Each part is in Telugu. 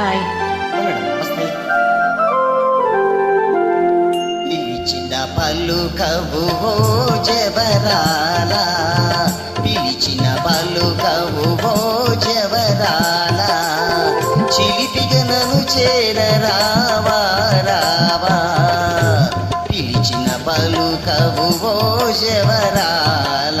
హాయ్. మేడం నమస్తే పిలిచిన పలుకవు ఓ జవరాల. పిలిచిన పలుకవు ఓ జవరాల. చిలిపిగా నన్ను చేరరావా రావా పిలిచిన పలుకవు ఓ జవరాల.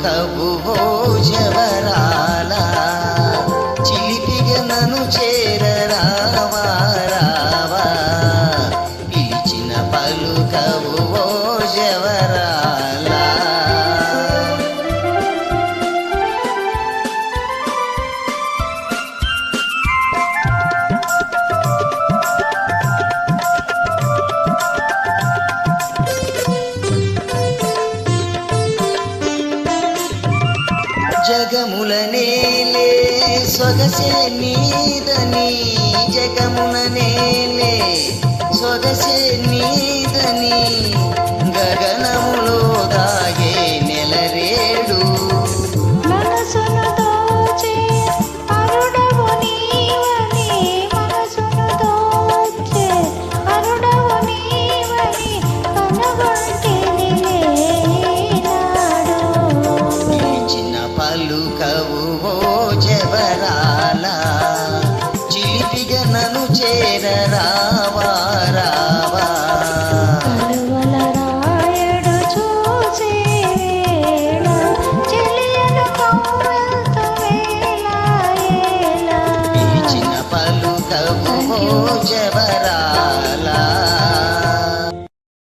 పలుకవు జగముల నేలే సొగసే నీదని జగముల నేలే సొగసే నీదని గగనములో దాగే నెలరేడు. సంగము జవరాలా